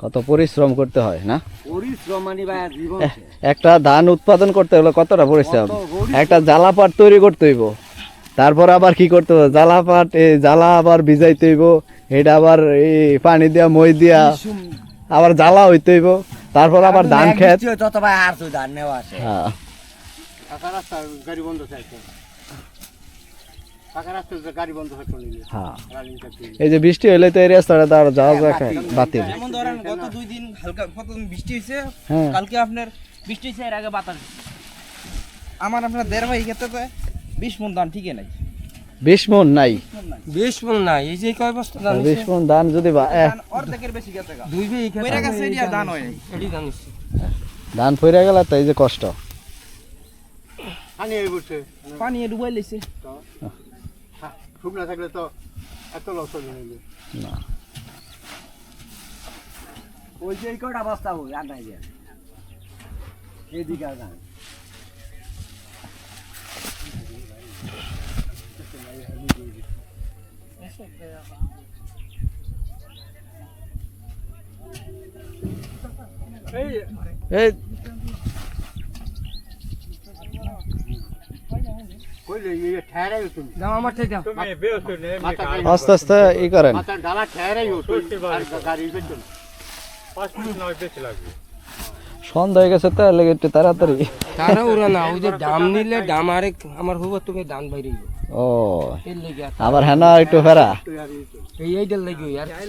কত পরিশ্রম করতে হয় না? পরিশ্রম মানে ভাই জীবন এহ, একটা ধান উৎপাদন করতে হলে কতটা পরিশ্রম? একটা জ্বালা পাট তৈরি করতে হইব। তারপর আবার কি করতে হবে? জ্বালা পাট এই জ্বালা আবার ভিজাইতে হইব। এটা আবার এই পানি দিয়া মই দিয়া আবার জ্বালা হইতে হইব। তারপর আবার ধান খেত। যত ভাই আর ধান নেওয়া আছে। হ্যাঁ। রাস্তা গাড়ি বন্ধ চাইছে ফাঁকা রাস্তা গাড়ি বন্ধ হয়ে চলে গেছে। হ্যাঁ। এই যে বৃষ্টি হইলে তো এই রাস্তাটা তো আর যাওয়া যায় বাতিল। যেমন ধরেন গত দুই দিন হালকা কত বৃষ্টি হয়েছে হ্যাঁ। কালকে আপনার বৃষ্টি হয়েছে এর আগে বাতাস। আমার আপনার দেড় ভাই ক্ষেত্রে বিশ মন ধান ঠিকই নাই। বিশ মন নাই। বেশ মন না এই যে কয় বস্তা ধান বিশ মন ধান যদি অর্ধেকের বেশি গেছে গা। দুই বে এখানে কইরা গেছে এরিয়া ধান হয়। নাই। এটি ধান ফিরে গেলে তো এই যে কষ্ট। পানি এই বসে পানি ডুবাই লেছে শুকনা থাকলে তো এত লস যাবে। না। ওই যে কটা বস্তা আর নাই যে। এদিকে আর নাই। এই আস্তে আস্তে ই করেন সন্ধ্যা হয়ে গেছে তো লেগে একটু তাড়াতাড়ি। তারা ওরা না ওই যে দাম নিলে দাম আরেক আমার হুব তুমি দাম বাইরে ও এর লেগে আর- আবার হ্যাঁ একটু ফেরা। এই এইটার লেগে আর এই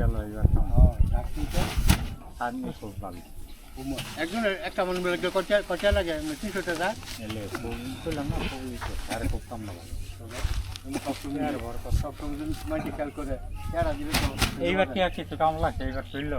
গেল এবার আর নেই খুব ভালো একজন একটা মনে বেলা কচা কচা লাগে তিনশো টাকা বললাম না খুব কম না এইবার কি আছে একটু কাম লাগছে এইবার চলল